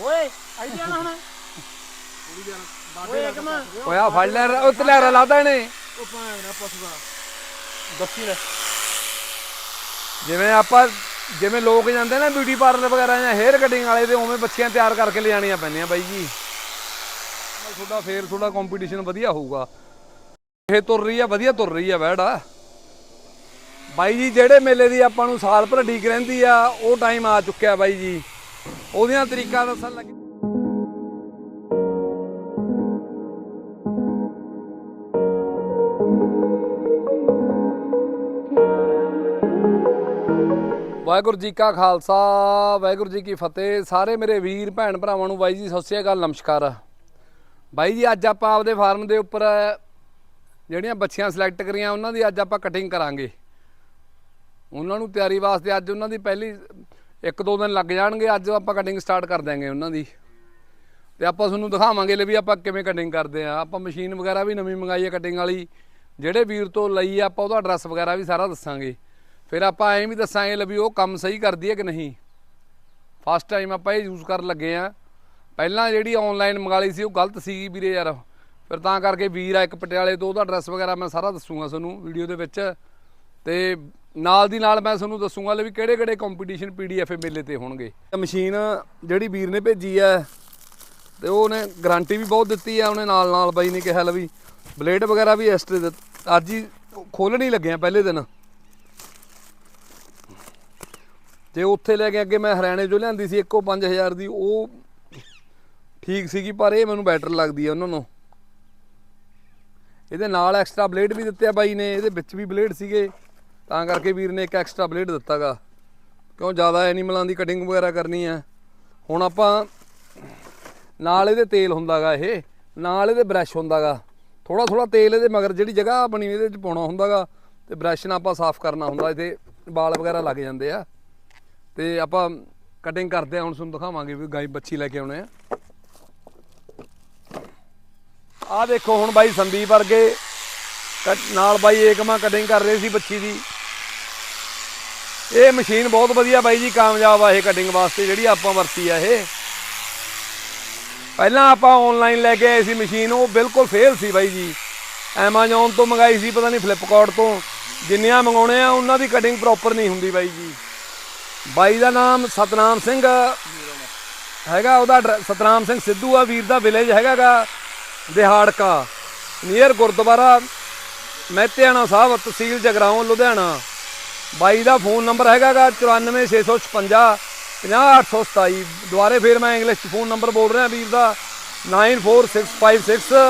ਓਏ ਆਈਡੀਆ ਨਾ ਹੁਣ। ਓਏ ਇੱਕ ਮੈਂ ਓਏ ਆ ਫੜ ਲੈ ਉਹ ਤਲੇਰਾ ਲਾਦਾ ਇਹਨੇ। ਉਹ ਭਾਵੇਂ ਨਾ ਪੁੱਛਦਾ। ਦੱਸੀ ਨਾ ਜਿਵੇਂ ਆਪਾਂ ਜਿਵੇਂ ਲੋਕ ਜਾਂਦੇ ਨਾ ਬਿਊਟੀ ਪਾਰਲਰ ਵਗੈਰਾ ਜਾਂ ਹੇਅਰ ਕਟਿੰਗ ਵਾਲੇ ਤੇ ਉਵੇਂ ਬੱਚੀਆਂ ਤਿਆਰ ਕਰਕੇ ਲਿਜਾਣੀਆਂ ਪੈਂਦੀਆਂ ਬਾਈ ਜੀ। ਤੁਹਾਡਾ ਫੇਰ ਥੋੜਾ ਕੰਪੀਟੀਸ਼ਨ ਵਧੀਆ ਹੋਊਗਾ। ਇਹ ਤੁਰ ਰਹੀ ਆ ਵਧੀਆ ਤੁਰ ਰਹੀ ਆ ਵੈੜਾ ਬਾਈ ਜੀ ਜਿਹੜੇ ਮੇਲੇ ਦੀ ਆਪਾਂ ਨੂੰ ਸਾਲ ਭਰ ਢੀਕ ਰਹਿੰਦੀ ਆ ਉਹ ਟਾਈਮ ਆ ਚੁੱਕਿਆ ਬਾਈ ਜੀ। ਉਹਦੀਆਂ ਤਰੀਕਾ ਦੱਸਣ ਲੱਗੇ। ਵਾਹਿਗੁਰੂ ਜੀ ਕਾ ਖਾਲਸਾ, ਵਾਹਿਗੁਰੂ ਜੀ ਕੀ ਫਤਿਹ। ਸਾਰੇ ਮੇਰੇ ਵੀਰ, ਭੈਣ ਭਰਾਵਾਂ ਨੂੰ ਬਾਈ ਜੀ, ਸਤਿ ਸ੍ਰੀ ਅਕਾਲ, ਨਮਸਕਾਰ। ਬਾਈ ਜੀ, ਅੱਜ ਆਪਾਂ ਆਪਦੇ ਫਾਰਮ ਦੇ ਉੱਪਰ ਜਿਹੜੀਆਂ ਬੱਚੀਆਂ ਸਿਲੈਕਟ ਕਰੀਆਂ, ਉਹਨਾਂ ਦੀ ਅੱਜ ਆਪਾਂ ਕਟਿੰਗ ਕਰਾਂਗੇ। ਉਹਨਾਂ ਨੂੰ ਤਿਆਰੀ ਵਾਸਤੇ ਅੱਜ ਉਹਨਾਂ ਦੀ ਪਹਿਲੀ ਇੱਕ ਦੋ ਦਿਨ ਲੱਗ ਜਾਣਗੇ, ਅੱਜ ਆਪਾਂ ਕਟਿੰਗ ਸਟਾਰਟ ਕਰ ਦਾਂਗੇ ਉਹਨਾਂ ਦੀ। ਤੇ ਆਪਾਂ ਤੁਹਾਨੂੰ ਦਿਖਾਵਾਂਗੇ ਲੈ ਵੀ ਆਪਾਂ ਕਿਵੇਂ ਕਟਿੰਗ ਕਰਦੇ ਆ। ਆਪਾਂ ਮਸ਼ੀਨ ਵਗੈਰਾ ਵੀ ਨਵੀਂ ਮੰਗਾਈ ਹੈ ਕਟਿੰਗ ਵਾਲੀ। ਜਿਹੜੇ ਵੀਰ ਤੋਂ ਲਈ ਆਪਾਂ ਉਹਦਾ ਐਡਰੈਸ ਵਗੈਰਾ ਵੀ ਸਾਰਾ ਦੱਸਾਂਗੇ। ਫਿਰ ਆਪਾਂ ਐਂ ਵੀ ਦੱਸਾਂਗੇ ਲੈ ਵੀ ਉਹ ਕੰਮ ਸਹੀ ਕਰਦੀ ਹੈ ਕਿ ਨਹੀਂ। ਫਸਟ ਟਾਈਮ ਆਪਾਂ ਇਹ ਯੂਜ਼ ਕਰਨ ਲੱਗੇ ਆ। ਪਹਿਲਾਂ ਜਿਹੜੀ ਆਨਲਾਈਨ ਮੰਗਾ ਸੀ, ਉਹ ਗਲਤ ਸੀਗੀ ਵੀਰੇ ਯਾਰ। ਫਿਰ ਤਾਂ ਕਰਕੇ ਵੀਰ ਆ ਇੱਕ ਪਟਿਆਲੇ ਤੋਂ, ਉਹਦਾ ਐਡਰੈਸ ਵਗੈਰਾ ਮੈਂ ਸਾਰਾ ਦੱਸੂਗਾ ਤੁਹਾਨੂੰ ਵੀਡੀਓ ਦੇ ਵਿੱਚ। ਤੇ ਨਾਲ ਦੀ ਨਾਲ ਮੈਂ ਤੁਹਾਨੂੰ ਦੱਸੂਗਾ ਵੀ ਕਿਹੜੇ ਕਿਹੜੇ ਕੰਪੀਟੀਸ਼ਨ ਪੀਡੀਐਫ ਮੇਲੇ ਤੇ ਹੋਣਗੇ। ਮਸ਼ੀਨ ਜਿਹੜੀ ਵੀਰ ਨੇ ਭੇਜੀ ਆ, ਤੇ ਉਹਨੇ ਗਾਰੰਟੀ ਵੀ ਬਹੁਤ ਦਿੱਤੀ ਆ ਉਹਨੇ ਨਾਲ ਨਾਲ ਬਾਈ ਨੇ ਕਿਹਾ ਲੈ ਵੀ ਬਲੇਡ ਵਗੈਰਾ ਵੀ ਐਸਟਰੇ ਦੇ ਅੱਜ ਹੀ ਖੋਲਣ ਹੀ ਲੱਗੇ ਆ ਪਹਿਲੇ ਦਿਨ। ਤੇ ਉੱਥੇ ਲੈ ਕੇ ਅੱਗੇ ਮੈਂ ਹਰਿਆਣੇ ਜੋ ਲਿਆਂਦੀ ਸੀ, ਇੱਕੋ 5000 ਦੀ, ਉਹ ਠੀਕ ਸੀਗੀ, ਪਰ ਇਹ ਮੈਨੂੰ ਬੈਟਰ ਲੱਗਦੀ ਆ ਉਹਨਾਂ ਨੂੰ। ਇਹਦੇ ਨਾਲ ਐਕਸਟਰਾ ਬਲੇਡ ਵੀ ਦਿੱਤੇ ਆ ਬਾਈ ਨੇ, ਇਹਦੇ ਵਿੱਚ ਵੀ ਬਲੇਡ ਸੀਗੇ। ਤਾਂ ਕਰਕੇ ਵੀਰ ਨੇ ਇੱਕ ਐਕਸਟਰਾ ਬਲੇਡ ਦਿੱਤਾਗਾ। ਕਿਉਂ ਜ਼ਿਆਦਾ ਐਨੀਮਲਾਂ ਦੀ ਕਟਿੰਗ ਵਗੈਰਾ ਕਰਨੀ ਆ ਹੁਣ ਆਪਾਂ ਨਾਲ ਇਹਦੇ ਤੇਲ ਹੁੰਦਾਗਾ ਇਹ, ਨਾਲ ਇਹਦੇ ਬ੍ਰਸ਼ ਹੁੰਦਾਗਾ। ਥੋੜਾ ਥੋੜਾ ਤੇਲ ਇਹਦੇ ਮਗਰ ਜਿਹੜੀ ਜਗ੍ਹਾ ਬਣੀ ਇਹਦੇ ਵਿੱਚ ਪਾਉਣਾ ਹੁੰਦਾਗਾ। ਤੇ ਬ੍ਰਸ਼ ਨਾਲ ਆਪਾਂ ਸਾਫ਼ ਕਰਨਾ ਹੁੰਦਾ, ਇਹਦੇ ਵਾਲ ਵਗੈਰਾ ਲੱਗ ਜਾਂਦੇ ਆ। ਤੇ ਆਪਾਂ ਕਟਿੰਗ ਕਰਦੇ ਆ ਹੁਣ ਤੁਹਾਨੂੰ ਦਿਖਾਵਾਂਗੇ ਵੀ ਗਾਈ ਬੱਚੀ ਲੈ ਕੇ ਆਉਣੇ ਆ। ਆ ਦੇਖੋ ਹੁਣ ਬਾਈ ਸੰਦੀਪ ਵਰਗੇ ਕੱਟ- ਨਾਲ ਬਾਈ ਏਕਮਾ ਕਟਿੰਗ ਕਰ ਰਹੇ ਸੀ ਬੱਚੀ ਦੀ। ਇਹ ਮਸ਼ੀਨ ਬਹੁਤ ਵਧੀਆ ਬਾਈ ਜੀ, ਕਾਮਯਾਬ ਆ ਇਹ ਕਟਿੰਗ ਵਾਸਤੇ, ਜਿਹੜੀ ਆਪਾਂ ਵਰਤੀ ਆ ਇਹ। ਪਹਿਲਾਂ ਆਪਾਂ ਆਨਲਾਈਨ ਲੈ ਕੇ ਆਏ ਸੀ ਮਸ਼ੀਨ, ਉਹ ਬਿਲਕੁਲ ਫੇਲ ਸੀ ਬਾਈ ਜੀ। Amazon ਤੋਂ ਮੰਗਾਈ ਸੀ, ਪਤਾ ਨਹੀਂ ਫਲਿੱਪਕਾਰਟ ਤੋਂ। ਜਿੰਨੀਆਂ ਮੰਗਾਉਣੇ ਆ, ਉਹਨਾਂ ਦੀ ਕਟਿੰਗ ਪ੍ਰੋਪਰ ਨਹੀਂ ਹੁੰਦੀ ਬਾਈ ਜੀ। ਬਾਈ ਦਾ ਨਾਮ ਸਤਨਾਮ ਸਿੰਘ ਹੈਗਾ, ਉਹਦਾ ਐਡਰ- ਸਤਨਾਮ ਸਿੰਘ ਸਿੱਧੂ ਆ, ਵੀਰ ਦਾ ਵਿਲੇਜ ਹੈਗਾਗਾ, ਦਿਹਾੜਕਾ। ਨੀਅਰ ਗੁਰਦੁਆਰਾ, ਮਹਿਤਿਆਣਾ ਸਾਹਿਬ, ਤਹਿਸੀਲ ਜਗਰਾਉਂ, ਲੁਧਿਆਣਾ। ਬਾਈ ਦਾ ਫੋਨ ਨੰਬਰ ਹੈਗਾਗਾ 94656 50827 ਦੁਬਾਰੇ ਫੇਰ ਮੈਂ ਇੰਗਲਿਸ਼ 'ਚ ਫੋਨ ਨੰਬਰ ਬੋਲ ਰਿਹਾ ਵੀਰ ਦਾ 94656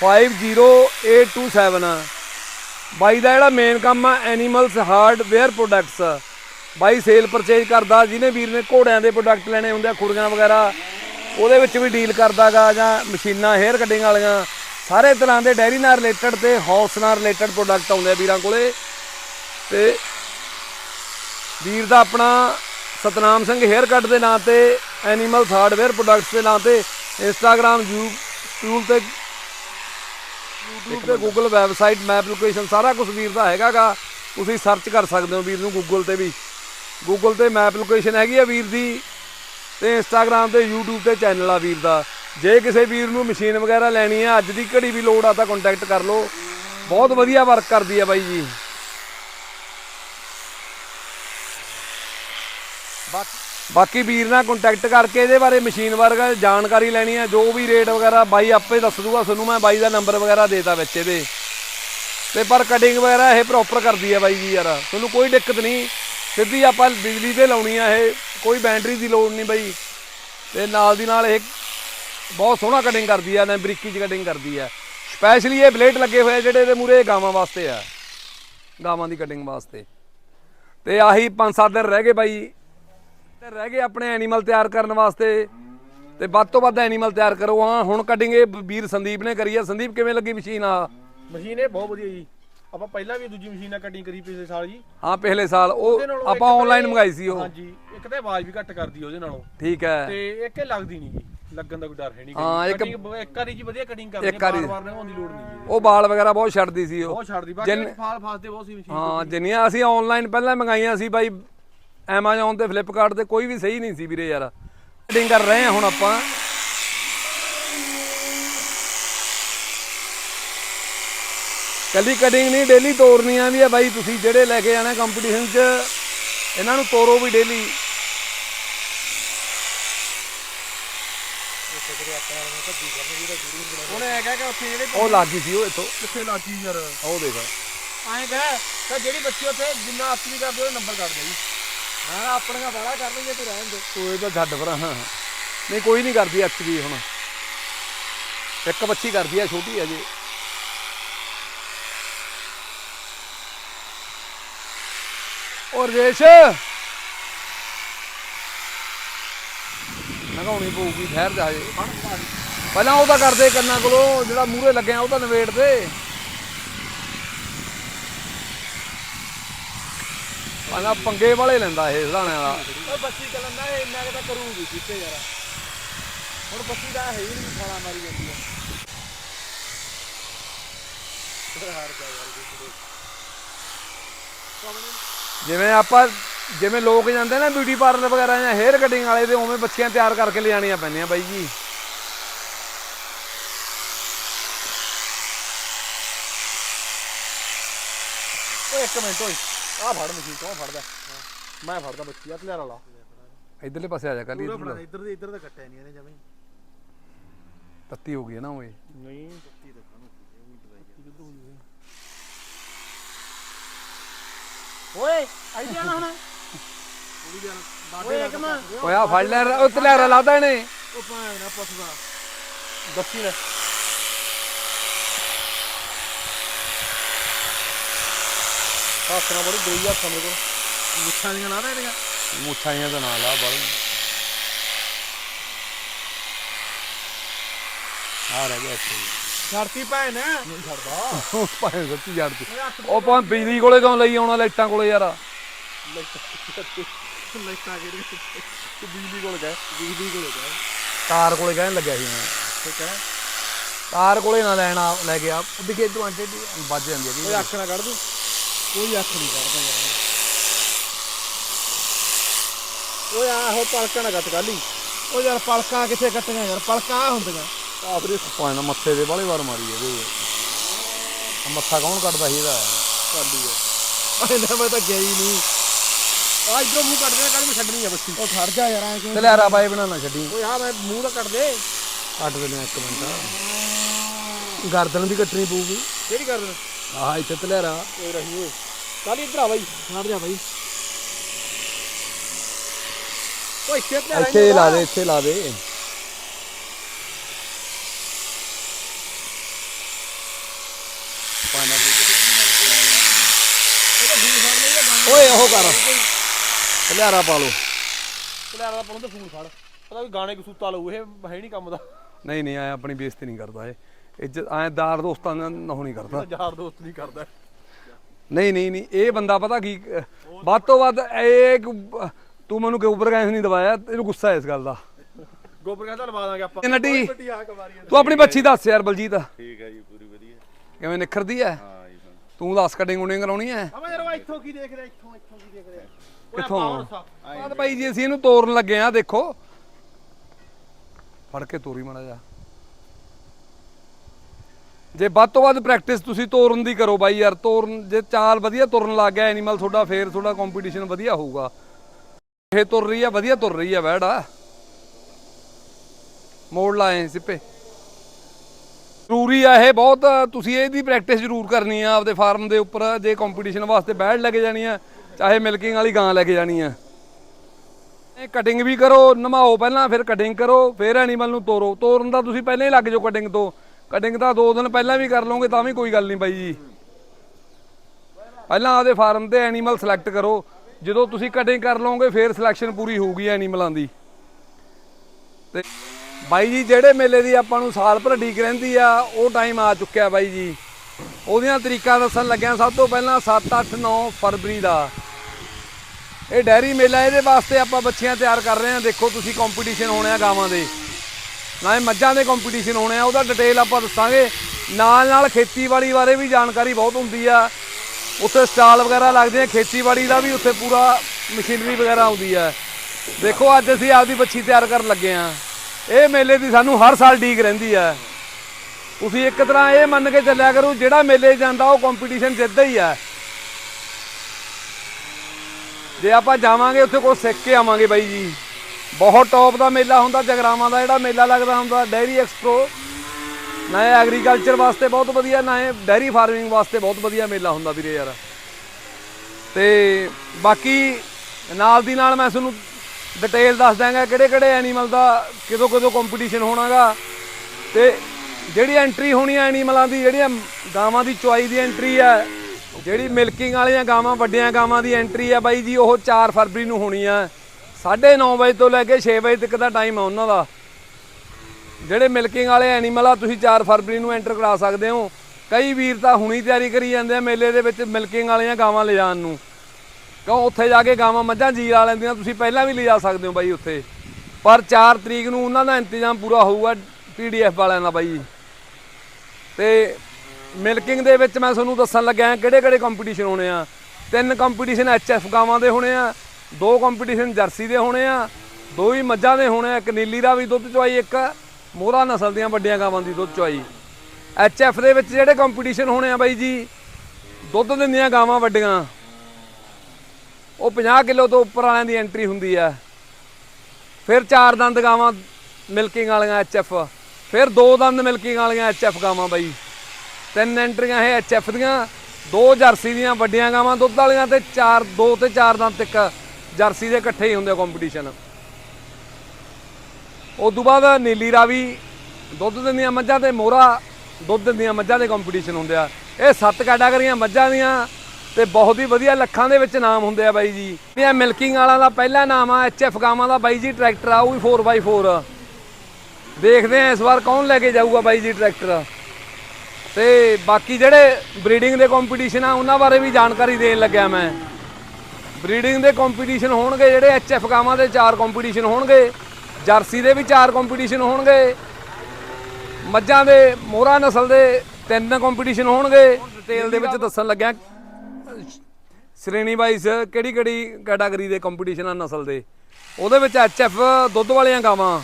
50827 ਬਾਈ ਦਾ ਜਿਹੜਾ ਮੇਨ ਕੰਮ ਆ animals hardware products buy sale purchase ਕਰਦਾ, ਜਿਹਨੇ ਵੀਰ ਨੇ ਘੋੜਿਆਂ ਦੇ ਪ੍ਰੋਡਕਟ ਲੈਣੇ ਹੁੰਦੇ ਆ ਖੁਰਗਾਂ ਵਗੈਰਾ, ਉਹਦੇ ਵਿੱਚ ਵੀ ਡੀਲ ਕਰਦਾਗਾ, ਜਾਂ ਮਸ਼ੀਨਾਂ ਹੇਅਰ ਕਟਿੰਗ ਵਾਲੀਆਂ। ਸਾਰੇ ਤਰ੍ਹਾਂ ਦੇ ਡੈਰੀ ਨਾਲ ਰਿਲੇਟਡ ਤੇ ਹਾਊਸ ਨਾਲ ਰਿਲੇਟਡ ਪ੍ਰੋਡਕਟ ਆਉਂਦੇ ਆ ਵੀਰਾਂ ਕੋਲੇ। ਤੇ ਵੀਰ ਦਾ ਆਪਣਾ ਸਤਨਾਮ ਸਿੰਘ ਹੇਅਰ ਕੱਟ ਦੇ ਨਾਂ ਤੇ ਐਨੀਮਲ ਹਾਰਡਵੇਅਰ ਪ੍ਰੋਡਕਟਸ ਦੇ ਨਾਂ ਤੇ ਇੰਸਟਾਗ੍ਰam YouTube ਤੇ YouTube ਤੇ Google ਵੈਬਸਾਈਟ, ਮੈਪ ਲੋਕੇਸ਼ਨ ਸਾਰਾ ਕੁਝ ਵੀਰ ਦਾ ਹੈਗਾਗਾ। ਤੁਸੀਂ ਸਰਚ ਕਰ ਸਕਦੇ ਹੋ ਵੀਰ ਨੂੰ Google ਤੇ ਵੀ। Google ਤੇ ਮੈਪ ਲੋਕੇਸ਼ਨ ਹੈਗੀ ਆ ਵੀਰ ਦੀ ਤੇ Instagram ਤੇ YouTube ਤੇ ਚੈਨਲ ਆ ਵੀਰ ਦਾ। ਜੇ ਕਿਸੇ ਵੀਰ ਨੂੰ ਮਸ਼ੀਨ ਵਗੈਰਾ ਲੈਣੀ ਆ, ਅੱਜ ਦੀ ਘੜੀ ਵੀ ਲੋੜ ਆ ਤਾਂ ਕੰਟੈਕਟ ਕਰ ਲਓ। ਬਹੁਤ ਵਧੀਆ ਵਰਕ ਕਰਦੀ ਆ ਬਾਈ ਜੀ। ਬਾਕੀ ਵੀਰ ਨਾਲ ਕੰਟੈਕਟ ਕਰਕੇ ਇਹਦੇ ਬਾਰੇ ਮਸ਼ੀਨ ਵਰਗਾ ਜਾਣਕਾਰੀ ਲੈਣੀ ਹੈ ਜੋ ਵੀ ਰੇਟ ਵਗੈਰਾ ਬਾਈ ਆਪੇ ਦੱਸ ਦੂਗਾ, ਤੁਹਾਨੂੰ ਮੈਂ ਬਾਈ ਦਾ ਨੰਬਰ ਵਗੈਰਾ ਦੇਤਾ ਵਿੱਚ ਇਹਦੇ। ਤੇ ਪਰ ਕਟਿੰਗ ਵਗੈਰਾ ਇਹ ਪ੍ਰੋਪਰ ਕਰਦੀ ਹੈ ਬਾਈ ਜੀ ਯਾਰ, ਤੁਹਾਨੂੰ ਕੋਈ ਦਿੱਕਤ ਨਹੀਂ। ਸਿੱਧੀ ਆਪਾਂ ਬਿਜਲੀ ਤੇ ਲਾਉਣੀ ਆ ਇਹ, ਕੋਈ ਬੈਟਰੀ ਦੀ ਲੋੜ ਨਹੀਂ ਬਾਈ। ਤੇ ਨਾਲ ਦੀ ਨਾਲ ਇਹ ਬਹੁਤ ਸੋਹਣਾ ਕਟਿੰਗ ਕਰਦੀ ਆ ਨਾ ਬਰੀਕੀ ਚ ਕਟਿੰਗ ਕਰਦੀ ਆ। ਸਪੈਸ਼ਲੀ ਇਹ ਬਲੇਡ ਲੱਗੇ ਹੋਏ ਆ ਜਿਹੜੇ ਇਹਦੇ ਮੂਰੇ ਗਾਵਾਂ ਵਾਸਤੇ ਆ, ਗਾਵਾਂ ਦੀ ਕਟਿੰਗ ਵਾਸਤੇ। ਤੇ ਆਹੀ 5-7 ਦਿਨ ਰਹਿ ਗਏ ਬਾਈ। ਤੇ ਰਹਿ ਗਏ ਆਪਣੇ ਐਨੀਮਲ ਤਿਆਰ ਕਰਨ ਵਾਸਤੇ। ਤੇ ਵੱਧ ਤੋਂ ਵੱਧ ਐਨੀਮਲ ਤਿਆਰ ਕਰੋ। ਹਾਂ ਹੁਣ ਕਟਿੰਗ ਇਹ ਵੀਰ ਸੰਦੀਪ ਨੇ ਕਰੀ ਆ। ਸੰਦੀਪ ਕਿਵੇਂ ਲੱਗੀ ਮਸ਼ੀਨ ਆ? ਮਸ਼ੀਨ ਇਹ ਬਹੁਤ ਵਧੀਆ ਜੀ। ਆਪਾਂ ਪਹਿਲਾਂ ਵੀ ਦੂਜੀ ਮਸ਼ੀਨ ਨਾਲ ਕਟਿੰਗ ਕਰੀ ਪਿਛਲੇ ਸਾਲ ਜੀ। ਹਾਂ ਪਿਛਲੇ ਸਾਲ। ਉਹ ਉਹਦੇ ਨਾਲੋਂ ਆਪਾਂ ਇੱਕ ਤਾਂ ਆਨਲਾਈਨ ਇਹ- ਮੰਗਾਈ ਸੀ ਉਹ। ਹਾਂਜੀ ਇੱਕ ਤਾਂ ਆਵਾਜ਼ ਵੀ ਘੱਟ ਕਰਦੀ ਉਹਦੇ ਨਾਲੋਂ। ਠੀਕ ਹੈ। ਤੇ ਇੱਕ ਇਹ ਲੱਗਦੀ ਨਹੀਂ ਜੀ। ਲੱਗਣ ਦਾ ਕੋਈ ਡਰ ਹੈ ਨਹੀਂ ਹਾਂ, ਇੱਕ- ਇੱਕ ਵਾਰੀ ਜੀ ਵਧੀਆ ਕਟਿੰਗ ਕਰਦੀ ਇੱਕ ਵਾਰੀ- ਵਾਰ ਲਗਾਉਣ ਦੀ ਲੋੜ ਨਹੀਂ ਜੀ। ਉਹ ਬਾਲ ਵਗੈਰਾ ਬਹੁਤ ਛੱਡਦੀ ਸੀ ਉਹ। ਬਹੁਤ ਛੱਡਦੀ। ਬਾਕੀ ਜਿੰਨ- ਫਾਲ ਫਾਸਦੇ ਬਹੁਤ ਸੀ ਮਸ਼ੀਨ ਹਾਂ ਜਿੰਨੀਆਂ ਅਸੀਂ ਆਨਲਾਈਨ ਪਹਿਲਾਂ ਮੰਗਾਈਆਂ ਸੀ ਬਾਈ Amazon ਤੇ Flipkart ਤੇ ਕੋਈ ਵੀ ਸਹੀ ਨਹੀਂ ਸੀ ਵੀਰੇ ਯਾਰ। ਕਟਿੰਗ ਕਰ ਰਹੇ ਹਾਂ ਹੁਣ ਆਪਾਂ। ਕੱਲੀ ਕਟਿੰਗ ਨਹੀਂ ਡੇਲੀ ਤੋੜਨੀਆਂ ਵੀ ਆ ਬਾਈ। ਤੁਸੀਂ ਜਿਹੜੇ ਲੈ ਕੇ ਜਾਣਾ ਕੰਪੀਟੀਸ਼ਨ 'ਚ ਇਹਨਾਂ ਨੂੰ ਤੋੜੋ ਵੀ ਡੇਲੀ ਉਹਨੇ ਐ ਕਹਿ ਕੇ ਉੱਥੇ ਜਿਹੜੇ ਉਹ ਲੱਗੀ ਸੀ ਉਹ ਇਥੋਂ। ਕਿੱਥੇ ਲਾਚੀ ਯਾਰ? ਉਹ ਦੇਖ। ਐਂ ਕਹਿ ਤਾਂ ਜਿਹੜੀ ਬੱਚੀ ਉੱਥੇ ਜਿੰਨਾ ਆਸਤੀ ਕਰਦੇ ਉਹਦੇ ਨੰਬਰ ਕੱਢ ਦੇ ਜੀ। ਮੈਂ ਆਪਣੀਆਂ ਬੜਾ ਕਰ ਲਈਏ ਤੂੰ ਰਹਿਣ ਦੇ। ਉਹ ਇਹ ਤਾਂ ਛੱਡ ਭਰਾ ਨਹੀਂ, ਕੋਈ ਨਹੀਂ ਕਰਦੀ ਐਚਪੀ ਹੁਣ। ਇੱਕ ਬੱਚੀ ਕਰਦੀ ਆ ਛੋਟੀ ਆ ਜੇ। ਔਰ ਰੇਸ਼ ਨਗਾਉਣੀ ਪਊਗੀ, ਠਹਿਰ ਜਾ ਜੇ ਪਹਿਲਾਂ ਉਹ ਤਾਂ ਕਰਦੇ ਕੰਨਾਂ ਕੋਲੋਂ, ਜਿਹੜਾ ਮੂਹਰੇ ਲੱਗਿਆ, ਉਹ ਤਾਂ ਨਵੇੜ ਤੇ ਪਹਿਲਾਂ ਪੰਗੇ ਵਾਲੇ ਲੈਂਦਾ ਇਹ ਸਧਾਣਿਆਂ ਦਾ ਉਹ ਚੱਲਣ ਨਾ ਇਹ ਇੰਨਾ ਕਿ ਤਾਂ ਕਰੂਗੀ ਕਿੱਥੇ ਯਾਰ। ਹੁਣ ਬੱਚੀ ਦਾ ਹੈ ਹੀ ਨਹੀਂ ਖਾਣਾ ਮਾਰੀ ਜਾਂਦੀ ਹੈ ਹਾਰ ਗਿਆ ਯਾਰ ਕਿਸੇ ਜਿਵੇਂ ਆਪਾਂ ਜਿਵੇਂ ਲੋਕ ਜਾਂਦੇ ਨਾ ਬਿਊਟੀ ਪਾਰਲਰ ਵਗੈਰਾ ਜਾਂ ਹੇਅਰ ਕਟਿੰਗ ਵਾਲੇ ਤੇ ਉਵੇਂ ਬੱਚੀਆਂ ਤਿਆਰ ਕਰਕੇ ਲਿਜਾਣੀਆਂ ਪੈਂਦੀਆਂ ਬਾਈ ਜੀ। ਓਏ ਇੱਕ ਮਿੰਟ ਓਏ। ਆਹ ਫੜ ਮਸ਼ੀਨ ਕੌਣ ਫੜਦਾ। ਮੈਂ ਫੜਦਾ ਬੱਚੀ ਆ ਤੇ ਲਿਆ ਲਾ। ਇਧਰਲੇ ਪਾਸੇ ਆ ਜਾ ਕੱਲੀ ਪੂਰਾ ਫੜਾ ਇੱਧਰ ਦੇ ਇੱਧਰ ਦਾ ਕੱਟਿਆ ਨਹੀਂ ਇਹਨੇ ਜਮੇ। ਤੱਤੀ ਹੋ ਗਈ ਹੈ ਨਾ ਓਏ ਨਹੀਂ। ਬੱਤੀ ਤਾਂ ਕਾਹਨੂੰ ਕਿੱਧਰ ਹੋਈ ਹੋਈ ਓਏ ਆਈ ਜਾਣਾ ਹੁਣ। ਪੂਰੀ ਜਾਨ ਓਏ ਇੱਕ ਮੈਂ ਓਏ ਆ ਫੜ ਲੈ ਉਹ ਤਲੇਰਾ ਲਾਦਾ ਇਹਨੇ। ਉਹ ਭਾਂ ਨਾ ਪਸਦਾ ਦੱਸੀ ਲੈ। ਹੱਥ ਨਾਲ ਬੜੀ ਦੋਈ ਹੱਥ ਮੇਰੇ ਕੋਲ। ਮੁੱਛਾਂ ਦੀਆਂ ਲਾ ਦੇ ਇਹਦੀਆਂ ਮੁੱਛਾਈਆਂ ਦਾ ਨਾਲ ਆ ਬੜ ਆ ਰਹਿ ਗਿਆ ਇੱਥੇ। ਛੜਤੀ ਭੈਣ। ਨਹੀਂ ਛੜਦਾ ਉਹ ਭਾਵੇਂ ਸੱਚੀ ਜੜਦੀ ਉਹ ਭਾਵੇਂ ਬਿਜਲੀ ਕੋਲੇ ਕਿਉਂ ਲਈ ਆਉਣਾ ਲਾਈਟਾਂ ਕੋਲੇ ਯਾਰ। ਲਾਈਟਾਂ ਕਿਹੜੀ ਤੂੰ ਬਿਜਲੀ ਕੋਲ ਗਏ ਬਿਜਲੀ ਕੋਲ ਗਏ ਕਾਰ ਕੋਲੇ ਕਹਿਣ ਲੱਗਿਆ ਸੀ ਮੈਂ। ਠੀਕ ਹੈ ਕੋਲੇ ਨਾ ਲੈਣਾ ਲੈ ਗਿਆ। ਕੇ ਤੂੰ ਆਂਟੇ ਵੱਜ ਜਾਂਦੀ ਹੈ ਕੋਈ ਅੱਖ ਨਾ ਕੱਢ ਦੂੰ। ਕੋਈ ਅੱਖ ਨਹੀਂ ਕੱਢਦਾ ਯਾਰ। ਓਏ ਆਹੋ ਪਲਕਾਂ ਨਾ ਕੱਟ ਕਾਲੀ ਓ ਯਾਰ ਪਲਕਾਂ ਕਿੱਥੇ ਕੱਟੀਆਂ ਯਾਰ? ਪਲਕਾਂ ਆ ਹੁੰਦੀਆਂ। ਆਪਰੇ ਪਾਣਾ ਮੱਥੇ ਦੇ ਬਾਲੇ ਵਾਰ ਮਾਰੀ ਇਹਦੇ। ਮੱਥਾ ਕੌਣ ਕੱਟਦਾ ਸੀ ਇਹਦਾ? ਕਾਲੀ ਆ ਨਾ ਮੈਂ ਤਾਂ ਗਿਆ ਹੀ ਨਹੀਂ। ਆ ਇਧਰੋਂ ਮੂੰਹ ਕੱਢ ਦੇ ਕੱਲ ਮੈਂ ਛੱਡਣੀ ਆ ਬੱਚੀ ਉਹ ਖੜ ਜਾ ਯਾਰ ਐ ਕਿਉਂ? ਤਲੇਰਾ ਬਾਈ ਬਣਾਉਣਾ ਛੱਡੀ। ਓਏ ਆ ਮੈਂ ਮੂੰਹ ਤਾਂ ਕੱਢ ਦੇ ਕੱਟ ਦੇਣਾ ਇੱਕ ਮਿੰਟ। ਗਰਦਨ ਵੀ ਕੱਟਣੀ ਪਊਗੀ। ਕਿਹੜੀ ਕਰ ਦੇ ਆਹ ਇੱਥੇ ਤਲੇਰਾ ਓਏ ਰਹੀ ਓਏ। ਕਾਲੀ ਇੱਧਰ ਆ ਬਾਈ। ਖੜ ਜਾ ਬਾਈ। ਓਏ ਇੱਥੇ ਤੇ ਇੱਥੇ ਲਾ ਦੇ ਇੱਥੇ ਲਾ ਦੇ। ਓਏ ਉਹ ਕਰ। ਤਲੇਰਾ ਪਾ ਲੋ ਪਲਾਰ ਦਾ ਪਾਉਣ ਤੇ ਫੋਨ ਫੜ। ਪਤਾ ਵੀ ਗਾਣੇ ਕੋ ਸੁੱਤਾ ਲਊ ਇਹ ਹੈ ਨਹੀਂ ਕੰਮ ਦਾ। ਨਹੀਂ ਨਹੀਂ ਐ ਆਪਣੀ ਬੇਇੱਜ਼ਤੀ ਨਹੀਂ ਕਰਦਾ ਇਹ। ਇੱਜ਼ਤ ਐ ਦਾਰ ਦੋਸਤਾਂ ਦਾ ਉਹ ਨਹੀਂ ਕਰਦਾ। ਯਾਰ ਦੋਸਤ ਨਹੀਂ ਕਰਦਾ। ਨਹੀਂ ਨਹੀਂ ਨਹੀਂ ਇਹ ਬੰਦਾ ਪਤਾ ਕੀ ਵੱਧ ਤੋਂ ਵੱਧ ਇਹ ਕਿ- ਤੂੰ ਮੈਨੂੰ ਕਿਉਂ ਗੈਸ ਨਹੀਂ ਦਵਾਇਆ ਇਹਨੂੰ ਗੁੱਸਾ ਹੈ ਇਸ ਗੱਲ ਦਾ। ਗੋਬਰ ਕਹਿੰਦਾ ਲਵਾ ਦਾਂਗੇ ਆਪਾਂ। ਨੱਟੀ ਆ ਕਮਾਰੀ ਤੂੰ ਆਪਣੀ ਬੱਚੀ ਦੱਸ ਯਾਰ ਬਲਜੀਤ। ਠੀਕ ਹੈ ਜੀ ਪੂਰੀ ਵਧੀਆ। ਕਿਵੇਂ ਨਿਖਰਦੀ ਐ ਹਾਂ ਜੀ ਹਾਂ। ਤੂੰ ਦੱਸ ਕਟਿੰਗ ਉਡਿੰਗ ਕਰਾਉਣੀ ਐ ਆ ਯਾਰ ਉਹ ਇੱਥੋਂ ਕੀ ਦੇਖ ਰਿਹਾ ਇੱਥੋਂ ਇੱਥੋਂ ਕੀ ਦੇਖ ਰਿਹਾ। ਓਏ ਕਿੱਥੋਂ? ਆਪਾਂ ਹੁਣ ਸਾ- ਆਹ ਤਾਂ ਭਾਈ ਜੀ ਅਸੀਂ ਇਹਨੂੰ ਤੋੜਨ ਲੱਗੇ ਆ ਦੇਖੋ। ਫੜ ਕੇ ਤੋਰੀ ਮਾੜਾ ਜਾ ਜੇ ਵੱਧ ਤੋਂ ਵੱਧ ਪ੍ਰੈਕਟਿਸ ਤੁਸੀਂ ਤੋਰਨ ਦੀ ਕਰੋ ਬਾਈ ਯਾਰ, ਤੋਰਨ, ਜੇ ਚਾਲ ਵਧੀਆ ਤੁਰਨ ਲੱਗ ਗਿਆ ਐਨੀਮਲ ਤੁਹਾਡਾ ਫੇਰ ਤੁਹਾਡਾ ਕੰਪੀਟੀਸ਼ਨ ਵਧੀਆ ਹੋਊਗਾ। ਇਹ ਤੁਰ ਰਹੀ ਆ, ਵਧੀਆ ਤੁਰ ਰਹੀ ਆ ਵੈੜਾ ਮੋੜ ਲਾਏ ਸਿੱਪੇ। ਜ਼ਰੂਰੀ ਆ ਇਹ ਬਹੁਤ, ਤੁਸੀਂ ਇਹਦੀ ਪ੍ਰੈਕਟਿਸ ਜ਼ਰੂਰ ਕਰਨੀ ਆ, ਆਪਦੇ ਫਾਰਮ ਦੇ ਉੱਪਰ, ਜੇ ਕੰਪੀਟੀਸ਼ਨ ਵਾਸਤੇ ਬੈੜ ਲੈ ਕੇ ਜਾਣੀ ਆ, ਚਾਹੇ ਮਿਲਕਿੰਗ ਵਾਲੀ ਗਾਂ ਲੈ ਕੇ ਜਾਣੀ ਆ। ਇਹ ਕਟਿੰਗ ਵੀ ਕਰੋ, ਨਮਾਓ ਪਹਿਲਾਂ, ਫਿਰ ਕਟਿੰਗ ਕਰੋ, ਫਿਰ ਐਨੀਮਲ ਨੂੰ ਤੋਰੋ। ਤੋਰਨ ਦਾ ਤੁਸੀਂ ਪਹਿਲਾਂ ਹੀ ਲੱਗ ਜਾਓ ਕਟਿੰਗ ਤੋਂ। ਕਟਿੰਗ ਤਾਂ ਦੋ ਦਿਨ ਪਹਿਲਾਂ ਵੀ ਕਰ ਲਓਗੇ, ਤਾਂ ਵੀ ਕੋਈ ਗੱਲ ਨਹੀਂ ਬਾਈ ਜੀ। ਪਹਿਲਾਂ ਆਪਦੇ ਫਾਰਮ ਤੇ ਐਨੀਮਲ ਸਿਲੈਕਟ ਕਰੋ। ਜਦੋਂ ਤੁਸੀਂ ਕਟਿੰਗ ਕਰ ਲਓਗੇ, ਫਿਰ ਸਿਲੈਕਸ਼ਨ ਪੂਰੀ ਹੋਊਗੀ ਐਨੀਮਲਾਂ ਦੀ। ਤੇ ਬਾਈ ਜੀ, ਜਿਹੜੇ ਮੇਲੇ ਦੀ ਆਪਾਂ ਨੂੰ ਸਾਲ ਭਰ ਢੀਕ ਰਹਿੰਦੀ ਆ, ਉਹ ਟਾਈਮ ਆ ਚੁੱਕਿਆ ਬਾਈ ਜੀ। ਉਹਦੀਆਂ ਤਰੀਕਾਂ ਦੱਸਣ ਲੱਗਿਆ ਸਭ ਤੋਂ ਪਹਿਲਾਂ 7 8 9 ਫਰਵਰੀ ਦਾ। ਇਹ ਡੈਰੀ ਮੇਲਾ, ਇਹਦੇ ਵਾਸਤੇ ਆਪਾਂ ਬੱਚੀਆਂ ਤਿਆਰ ਕਰ ਰਹੇ ਹਾਂ। ਦੇਖੋ ਤੁਸੀਂ ਕੰਪੀਟੀਸ਼ਨ ਹੋਣੇ ਆ ਗਾਵਾਂ ਦੇ। ਨਾਲੇ ਮੱਝਾਂ ਦੇ ਕੰਪੀਟੀਸ਼ਨ ਹੋਣੇ ਆ, ਉਹਦਾ ਡਿਟੇਲ ਆਪਾਂ ਦੱਸਾਂਗੇ। ਨਾਲ ਨਾਲ ਖੇਤੀਬਾੜੀ ਬਾਰੇ ਵੀ ਜਾਣਕਾਰੀ ਬਹੁਤ ਹੁੰਦੀ ਆ। ਉੱਥੇ ਸਟਾਲ ਵਗੈਰਾ ਲੱਗਦੇ ਆ, ਖੇਤੀਬਾੜੀ ਦਾ ਵੀ ਉੱਥੇ ਪੂਰਾ ਮਸ਼ੀਨਰੀ ਵਗੈਰਾ ਆਉਂਦੀ ਆ। ਦੇਖੋ, ਅੱਜ ਅਸੀਂ ਆਪਦੀ ਬੱਚੀ ਤਿਆਰ ਕਰਨ ਲੱਗੇ ਆ। ਇਹ ਮੇਲੇ ਦੀ ਸਾਨੂੰ ਹਰ ਸਾਲ ਡੀਕ ਰਹਿੰਦੀ ਆ। ਤੁਸੀਂ ਇੱਕ ਤਰ੍ਹਾਂ ਇਹ ਮੰਨ ਕੇ ਚੱਲਿਆ ਕਰੋ, ਜਿਹੜਾ ਮੇਲੇ ਜਾਂਦਾ, ਉਹ ਕੰਪੀਟੀਸ਼ਨ ਜਿੱਤਦਾ ਹੀ ਆ। ਜੇ ਆਪਾਂ ਜਾਵਾਂਗੇ, ਉੱਥੇ ਕੋਈ ਸਿੱਖ ਕੇ ਆਵਾਂਗੇ ਬਾਈ ਜੀ। ਬਹੁਤ ਟੌਪ ਦਾ ਮੇਲਾ ਹੁੰਦਾ, ਜਗਰਾਵਾਂ ਦਾ ਜਿਹੜਾ ਮੇਲਾ ਲੱਗਦਾ ਹੁੰਦਾ ਡੈਰੀ ਐਕਸਪੋ ਨਾ ਇਹ ਐਗਰੀਕਲਚਰ ਵਾਸਤੇ ਬਹੁਤ ਵਧੀਆ ਨਾ ਇਹ ਡੈਰੀ ਫਾਰਮਿੰਗ ਵਾਸਤੇ ਬਹੁਤ ਵਧੀਆ ਮੇਲਾ ਹੁੰਦਾ ਵੀਰੇ ਯਾਰ। ਤੇ ਬਾਕੀ ਨਾਲ ਦੀ ਨਾਲ ਮੈਂ ਤੁਹਾਨੂੰ ਡਿਟੇਲ ਦੱਸ ਦਾਂਗਾ ਕਿਹੜੇ ਕਿਹੜੇ ਐਨੀਮਲ ਦਾ ਕਿਦੋਂ ਕਿਦੋਂ ਕੰਪੀਟੀਸ਼ਨ ਹੋਣਾਗਾ। ਤੇ ਜਿਹੜੀ ਐਂਟਰੀ ਹੋਣੀ ਹੈ ਐਨੀਮਲਾਂ ਦੀ, ਜਿਹੜੀਆਂ ਗਾਵਾਂ ਦੀ ਚੁਆਈ ਦੀ ਐਂਟਰੀ ਹੈ ਜਿਹੜੀ ਮਿਲਕਿੰਗ ਵਾਲੀਆਂ ਗਾਵਾਂ, ਵੱਡੀਆਂ ਗਾਵਾਂ ਦੀ ਐਂਟਰੀ ਹੈ ਬਾਈ ਜੀ, ਉਹ 4 ਫਰਵਰੀ ਨੂੰ ਹੋਣੀ ਹੈ 9:30 ਵਜੇ ਤੋਂ ਲੈ ਕੇ 6 ਵਜੇ ਤੱਕ ਦਾ ਟਾਈਮ ਆ ਉਹਨਾਂ ਦਾ। ਜਿਹੜੇ ਮਿਲਕਿੰਗ ਵਾਲੇ ਐਨੀਮਲ ਆ, ਤੁਸੀਂ 4 ਫਰਵਰੀ ਨੂੰ ਐਂਟਰ ਕਰਾ ਸਕਦੇ ਹੋ। ਕਈ ਵੀਰ ਤਾਂ ਹੁਣੀ ਤਿਆਰੀ ਕਰੀ ਜਾਂਦੇ ਆ ਮੇਲੇ ਦੇ ਵਿੱਚ ਮਿਲਕਿੰਗ ਵਾਲੀਆਂ ਗਾਵਾਂ ਲਿਜਾਣ ਨੂੰ। ਕਿਉਂ ਉੱਥੇ ਜਾ ਕੇ ਗਾਵਾਂ ਮੱਝਾਂ ਜੀ ਲਾ ਲੈਂਦੀਆਂ, ਤੁਸੀਂ ਪਹਿਲਾਂ ਵੀ ਲਿਜਾ ਸਕਦੇ ਹੋ ਬਾਈ ਉੱਥੇ। ਪਰ 4 ਤਰੀਕ ਨੂੰ ਉਹਨਾਂ ਦਾ ਇੰਤਜ਼ਾਮ ਪੂਰਾ ਹੋਊਗਾ ਪੀਡੀਐਫ ਵਾਲਿਆਂ ਦਾ ਬਾਈ। ਤੇ ਮਿਲਕਿੰਗ ਦੇ ਵਿੱਚ ਮੈਂ ਤੁਹਾਨੂੰ ਦੱਸਣ ਲੱਗਿਆ ਕਿਹੜੇ ਕਿਹੜੇ ਕੰਪੀਟੀਸ਼ਨ ਹੋਣੇ ਆ। ਤਿੰਨ ਕੰਪੀਟੀਸ਼ਨ ਐਚਐਫ ਗਾਵਾਂ ਦੇ ਹੋਣੇ ਆ ਦੋ ਕੰਪੀਟੀਸ਼ਨ ਜਰਸੀ ਦੇ ਹੋਣੇ ਆ, ਦੋ ਹੀ ਮੱਝਾਂ ਦੇ ਹੋਣੇ ਆ, ਇੱਕ ਨੀਲੀ ਦਾ ਵੀ ਦੁੱਧ ਚੁਆਈ, ਇੱਕ ਮੋਹਰਾ ਨਸਲ ਦੀਆਂ ਵੱਡੀਆਂ ਗਾਵਾਂ ਦੀ ਦੁੱਧ ਚੁਆਈ। ਐਚਐਫ ਦੇ ਵਿੱਚ ਜਿਹੜੇ ਕੰਪੀਟੀਸ਼ਨ ਹੋਣੇ ਆ ਬਾਈ ਜੀ, ਦੁੱਧ ਦਿੰਦੀਆਂ ਗਾਵਾਂ ਵੱਡੀਆਂ। ਉਹ 50 ਕਿਲੋ ਤੋਂ ਉੱਪਰ ਵਾਲਿਆਂ ਦੀ ਐਂਟਰੀ ਹੁੰਦੀ ਆ। ਫਿਰ ਚਾਰ ਦੰਦ ਗਾਵਾਂ ਮਿਲਕਿੰਗ ਵਾਲੀਆਂ ਐਚਐਫ ਫਿਰ ਦੋ ਦੰਦ ਮਿਲਕਿੰਗ ਵਾਲੀਆਂ ਐਚਐਫ ਗਾਵਾਂ ਬਾਈ। ਤਿੰਨ ਐਂਟਰੀਆਂ ਇਹ ਐਚਐਫ ਦੀਆਂ, ਦੋ ਜਰਸੀ ਦੀਆਂ ਵੱਡੀਆਂ ਗਾਵਾਂ ਦੁੱਧ ਵਾਲੀਆਂ ਤੇ ਚਾਰ, ਦੋ ਤੇ ਚਾਰ ਦੰਦ ਤੱਕ ਜਰਸੀ ਦੇ ਇਕੱਠੇ ਹੀ ਹੁੰਦੇ ਕੰਪੀਟੀਸ਼ਨ ਉਸ ਤੋਂ ਬਾਅਦ ਨੀਲੀ ਰਾਵੀ ਦੁੱਧ ਦਿੰਦੀਆਂ ਮੱਝਾਂ ਤੇ ਮੋਹਰਾ ਦੁੱਧ ਦਿੰਦੀਆਂ ਮੱਝਾਂ ਦੇ ਕੰਪੀਟੀਸ਼ਨ ਹੁੰਦੇ ਆ। ਇਹ ਸੱਤ ਕੈਟਾਗਰੀਆਂ ਮੱਝਾਂ ਦੀਆਂ ਤੇ ਬਹੁਤ ਹੀ ਵਧੀਆ ਲੱਖਾਂ ਦੇ ਵਿੱਚ ਨਾਮ ਹੁੰਦੇ ਆ ਬਾਈ ਜੀ। ਇਹ ਮਿਲਕਿੰਗ ਵਾਲਾ ਦਾ ਪਹਿਲਾ ਨਾਮ ਆ ਐਚਐਫ ਗਾਵਾਂ ਦਾ ਬਾਈ ਜੀ ਟਰੈਕਟਰ ਆ, ਉਹ ਵੀ 4x4 ਦੇਖਦੇ ਆ ਇਸ ਵਾਰ ਕੌਣ ਲੈ ਕੇ ਜਾਊਗਾ ਬਾਈ ਜੀ ਟਰੈਕਟਰ ਤੇ ਬਾਕੀ ਜਿਹੜੇ ਬਰੀਡਿੰਗ ਦੇ ਕੰਪੀਟੀਸ਼ਨ ਆ, ਉਹਨਾਂ ਬਾਰੇ ਵੀ ਜਾਣਕਾਰੀ ਦੇਣ ਲੱਗਿਆ ਮੈਂ। ਬਰੀਡਿੰਗ ਦੇ ਕੰਪੀਟੀਸ਼ਨ ਹੋਣਗੇ ਜਿਹੜੇ ਐਚਐਫ ਗਾਵਾਂ ਦੇ ਚਾਰ ਕੰਪੀਟੀਸ਼ਨ ਹੋਣਗੇ, ਜਰਸੀ ਦੇ ਵੀ ਚਾਰ ਕੰਪੀਟੀਸ਼ਨ ਹੋਣਗੇ, ਮੱਝਾਂ ਦੇ, ਮੋਹਰਾ ਨਸਲ ਦੇ ਤਿੰਨ ਕੰਪੀਟੀਸ਼ਨ ਹੋਣਗੇ। ਡਿਟੇਲ ਦੇ ਵਿੱਚ ਦੱਸਣ ਲੱਗਿਆ, ਸ਼੍ਰੇਣੀ ਵਾਈਜ਼ ਕਿਹੜੀ ਕਿਹੜੀ ਕੈਟਾਗਰੀ ਦੇ ਕੰਪੀਟੀਸ਼ਨ ਆ ਨਸਲ ਦੇ? ਉਹਦੇ ਵਿੱਚ ਐਚਐਫ ਦੁੱਧ ਵਾਲੀਆਂ ਗਾਵਾਂ,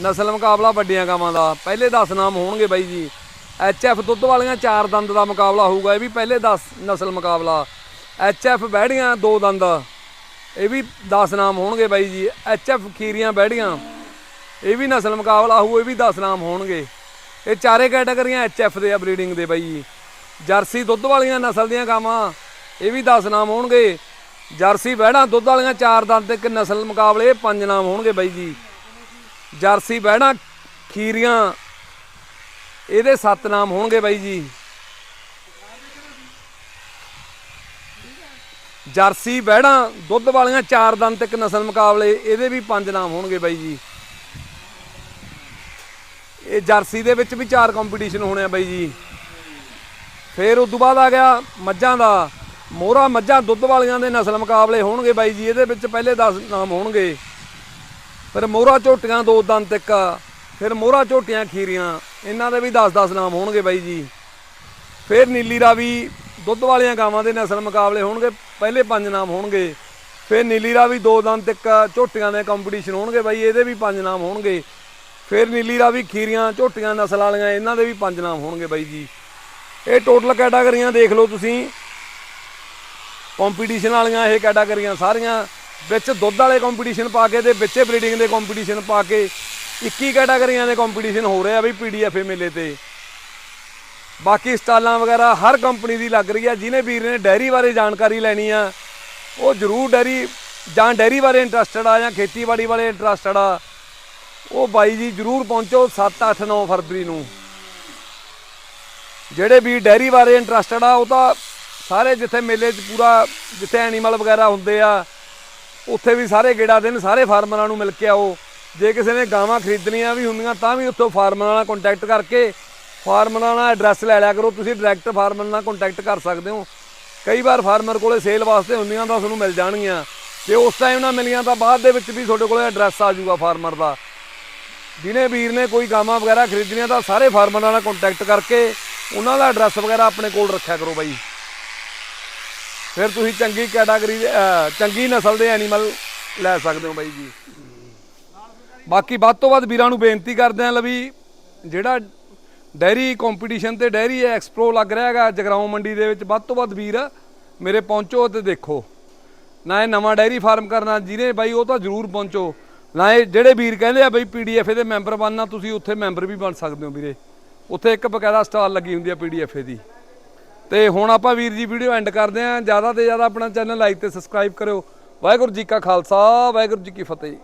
ਨਸਲ ਮੁਕਾਬਲਾ ਵੱਡੀਆਂ ਗਾਵਾਂ ਦਾ। ਪਹਿਲੇ 10 ਨਾਮ ਹੋਣਗੇ ਬਾਈ ਜੀ। ਐਚਐਫ ਦੁੱਧ ਵਾਲੀਆਂ ਚਾਰ ਦੰਦ ਦਾ ਮੁਕਾਬਲਾ ਹੋਊਗਾ, ਇਹ ਵੀ ਪਹਿਲੇ 10 ਨਸਲ ਮੁਕਾਬਲਾ। ਐਚਐਫ ਬੈੜੀਆਂ ਦੋ ਦੰਦ। ਇਹ ਵੀ 10 ਨਾਮ ਹੋਣਗੇ ਬਾਈ ਜੀ। ਐਚਐਫ ਖੀਰੀਆਂ ਬੈੜੀਆਂ ਇਹ ਵੀ ਨਸਲ ਮੁਕਾਬਲਾ ਹੋਊ, ਇਹ ਵੀ 10 ਨਾਮ ਹੋਣਗੇ। ਇਹ ਚਾਰੇ ਕੈਟਾਗਰੀਆਂ ਐਚਐਫ ਦੇ ਆ ਬਰੀਡਿੰਗ ਦੇ ਬਾਈ ਜੀ। ਜਰਸੀ ਦੁੱਧ ਵਾਲੀਆਂ ਨਸਲ ਦੀਆਂ ਗਾਵਾਂ, ਇਹ ਵੀ 10 ਨਾਮ ਹੋਣਗੇ। ਜਰਸੀ ਬਹਿਣਾ ਦੁੱਧ ਵਾਲੀਆਂ ਚਾਰ ਦੰਦ ਤੇ ਇੱਕ ਨਸਲ ਮੁਕਾਬਲੇ, ਇਹ ਪੰਜ ਨਾਮ ਹੋਣਗੇ ਬਾਈ ਜੀ। ਜਰਸੀ ਬਹਿਣਾ ਖੀਰੀਆਂ, ਇਹਦੇ ਸੱਤ ਨਾਮ ਹੋਣਗੇ ਬਾਈ ਜੀ। ਜਰਸੀ ਬਹਿੜਾਂ ਦੁੱਧ ਵਾਲੀਆਂ ਚਾਰ ਦੰਦ ਤੇ ਨਸਲ ਮੁਕਾਬਲੇ, ਇਹਦੇ ਵੀ ਪੰਜ ਨਾਮ ਹੋਣਗੇ ਬਾਈ ਜੀ। ਇਹ ਜਰਸੀ ਦੇ ਵਿੱਚ ਵੀ ਚਾਰ ਕੰਪੀਟੀਸ਼ਨ ਹੋਣੇ ਆ ਬਾਈ ਜੀ। ਫਿਰ ਉਸ ਤੋਂ ਬਾਅਦ ਆ ਗਿਆ ਮੱਝਾਂ ਦਾ। ਮੋਹਰਾ ਮੱਝਾਂ ਦੁੱਧ ਵਾਲੀਆਂ ਦੇ ਨਸਲ ਮੁਕਾਬਲੇ ਹੋਣਗੇ ਬਾਈ ਜੀ, ਇਹਦੇ ਵਿੱਚ ਪਹਿਲੇ 10 ਨਾਮ ਹੋਣਗੇ। ਫਿਰ ਮੋਹਰਾ ਝੋਟੀਆਂ ਦੋ ਦੰਦ ਤੱਕ ਫਿਰ ਮੋਹਰਾ ਝੋਟੀਆਂ ਖੀਰੀਆਂ, ਇਹਨਾਂ ਦੇ ਵੀ 10-10 ਨਾਮ ਹੋਣਗੇ ਬਾਈ ਜੀ। ਫਿਰ ਨੀਲੀ ਰਾਵੀ ਦੁੱਧ ਵਾਲੀਆਂ ਗਾਵਾਂ ਦੇ ਨਸਲ ਮੁਕਾਬਲੇ ਹੋਣਗੇ ਪਹਿਲੇ ਪੰਜ ਨਾਮ ਹੋਣਗੇ। ਫਿਰ ਨੀਲੀ ਰਾਵੀ ਦੋ ਦੰਦ ਤੱਕ ਝੋਟੀਆਂ ਦੇ ਕੰਪੀਟੀਸ਼ਨ ਹੋਣਗੇ ਬਾਈ, ਇਹਦੇ ਵੀ ਪੰਜ ਨਾਮ ਹੋਣਗੇ। ਫਿਰ ਨੀਲੀ ਰਾਵੀ ਖੀਰੀਆਂ, ਝੋਟੀਆਂ, ਨਸਲ ਵਾਲੀਆਂ, ਇਹਨਾਂ ਦੇ ਵੀ ਪੰਜ ਨਾਮ ਹੋਣਗੇ ਬਾਈ ਜੀ। ਇਹ ਟੋਟਲ ਕੈਟਾਗਰੀਆਂ ਦੇਖ ਲਓ ਤੁਸੀਂ। ਕੰਪੀਟੀਸ਼ਨ ਵਾਲੀਆਂ ਇਹ ਕੈਟਾਗਰੀਆਂ ਸਾਰੀਆਂ। ਵਿੱਚ ਦੁੱਧ ਵਾਲੇ ਕੰਪੀਟੀਸ਼ਨ ਪਾ ਕੇ ਤੇ ਵਿੱਚੇ ਬਰੀਡਿੰਗ ਦੇ ਕੰਪੀਟੀਸ਼ਨ ਪਾ ਕੇ। 21 ਕੈਟਾਗਰੀਆਂ ਦੇ ਕੰਪੀਟੀਸ਼ਨ ਹੋ ਰਹੇ ਆ ਵੀ ਪੀਡੀਐਫ ਮੇਲੇ ਤੇ। ਬਾਕੀ ਸਟਾਲਾਂ ਵਗੈਰਾ ਹਰ ਕੰਪਨੀ ਦੀ ਲੱਗ ਰਹੀ ਆ ਜਿਹਨੇ ਵੀਰ ਨੇ ਡੈਰੀ ਬਾਰੇ ਜਾਣਕਾਰੀ ਲੈਣੀ ਆ, ਉਹ ਜਰੂਰ ਡੈਰੀ ਜਾਂ ਡੈਰੀ ਬਾਰੇ ਇੰਟਰਸਟਡ ਆ ਜਾਂ ਖੇਤੀਬਾੜੀ ਬਾਰੇ ਇੰਟਰਸਟਡ ਆ, ਉਹ ਬਾਈ ਜੀ ਜਰੂਰ ਪਹੁੰਚੋ 7 8 9 ਫਰਵਰੀ ਨੂੰ। ਜਿਹੜੇ ਵੀ ਡੈਰੀ ਬਾਰੇ ਇੰਟਰਸਟਡ ਆ, ਉਹ ਤਾਂ ਸਾਰੇ ਜਿੱਥੇ ਮੇਲੇ 'ਚ ਪੂਰਾ ਜਿੱਥੇ ਐਨੀਮਲ ਵਗੈਰਾ ਹੁੰਦੇ ਆ, ਉੱਥੇ ਵੀ ਸਾਰੇ ਗੇੜਾ ਦੇਣ, ਸਾਰੇ ਫਾਰਮਰਾਂ ਨੂੰ ਮਿਲ ਕੇ ਆਓ। ਜੇ ਕਿਸੇ ਨੇ ਗਾਵਾਂ ਖਰੀਦਣੀਆਂ ਵੀ ਹੁੰਦੀਆਂ, ਤਾਂ ਵੀ ਉੱਥੋਂ ਫਾਰਮਰਾਂ ਨਾਲ ਕੰਟੈਕਟ ਕਰਕੇ ਫਾਰਮਰਾਂ ਨਾਲ ਐਡਰੈਸ ਲੈ ਲਿਆ ਕਰੋ, ਤੁਸੀਂ ਡਾਇਰੈਕਟ ਫਾਰਮਰ ਨਾਲ ਕੰਟੈਕਟ ਕਰ ਸਕਦੇ ਹੋ। ਕਈ ਵਾਰ ਫਾਰਮਰ ਕੋਲੇ ਸੇਲ ਵਾਸਤੇ ਹੁੰਦੀਆਂ ਤਾਂ ਤੁਹਾਨੂੰ ਮਿਲ ਜਾਣਗੀਆਂ। ਜੇ ਉਸ ਟਾਈਮ ਨਾਲ ਮਿਲੀਆਂ ਤਾਂ ਬਾਅਦ ਦੇ ਵਿੱਚ ਵੀ ਤੁਹਾਡੇ ਕੋਲੇ ਐਡਰੈਸ ਆ ਜਾਊਗਾ ਫਾਰਮਰ ਦਾ। ਜਿਹਨੇ ਵੀਰ ਨੇ ਕੋਈ ਗਾਵਾਂ ਵਗੈਰਾ ਖਰੀਦਣੀਆਂ ਤਾਂ ਸਾਰੇ ਫਾਰਮਰਾਂ ਨਾਲ ਕੰਟੈਕਟ ਕਰਕੇ ਉਹਨਾਂ ਦਾ ਐਡਰੈਸ ਵਗੈਰਾ ਆਪਣੇ ਕੋਲ ਰੱਖਿਆ ਕਰੋ ਬਾਈ। ਫਿਰ ਤੁਸੀਂ ਚੰਗੀ ਕੈਟਾਗਰੀ ਚੰਗੀ ਨਸਲ ਦੇ ਐਨੀਮਲ ਲੈ ਸਕਦੇ ਹੋ ਬਾਈ ਜੀ। ਬਾਕੀ ਵੱਧ ਤੋਂ ਵੱਧ ਵੀਰਾਂ ਨੂੰ ਬੇਨਤੀ ਕਰਦੇ ਆਂ ਲਵੀ ਜਿਹੜਾ ਡੈਰੀ ਕੰਪੀਟੀਸ਼ਨ ਤੇ ਡੈਰੀ ਐਕਸਪੋ ਲੱਗ ਰਿਹਾ ਹੈਗਾ ਜਗਰਾਉਂ ਮੰਡੀ ਦੇ ਵਿੱਚ। ਵੱਧ ਤੋਂ ਵੱਧ ਵੀਰ, ਮੇਰੇ ਪਹੁੰਚੋ ਤੇ ਦੇਖੋ। ਨਾ ਇਹ ਨਵਾਂ ਡੈਰੀ ਫਾਰਮ ਕਰਨਾ ਜਿਹਨੇ, ਬਾਈ ਉਹ ਤਾਂ ਜ਼ਰੂਰ ਪਹੁੰਚੋ। ਨਾ ਇਹ ਜਿਹੜੇ ਵੀਰ ਕਹਿੰਦੇ ਆ ਬਈ ਪੀਡੀਐਫ ਦੇ ਮੈਂਬਰ ਬਣਨਾ, ਤੁਸੀਂ ਉੱਥੇ ਮੈਂਬਰ ਵੀ ਬਣ ਸਕਦੇ ਹੋ ਵੀਰੇ। ਉੱਥੇ ਇੱਕ ਬਕਾਇਦਾ ਸਟਾਲ ਲੱਗੀ ਹੁੰਦੀ ਆ ਪੀਡੀਐਫ ਦੀ। ਤੇ ਹੁਣ ਆਪਾਂ ਵੀਰ ਜੀ ਵੀਡੀਓ ਐਂਡ ਕਰਦੇ ਆਂ। ਜ਼ਿਆਦਾ ਤੇ ਜ਼ਿਆਦਾ ਆਪਣਾ ਚੈਨਲ ਲਾਈਕ ਤੇ ਸਬਸਕ੍ਰਾਈਬ ਕਰਿਓ। ਵਾਹਿਗੁਰੂ ਜੀ ਕਾ ਖਾਲਸਾ, ਵਾਹਿਗੁਰੂ ਜੀ ਕੀ ਫਤਿਹ।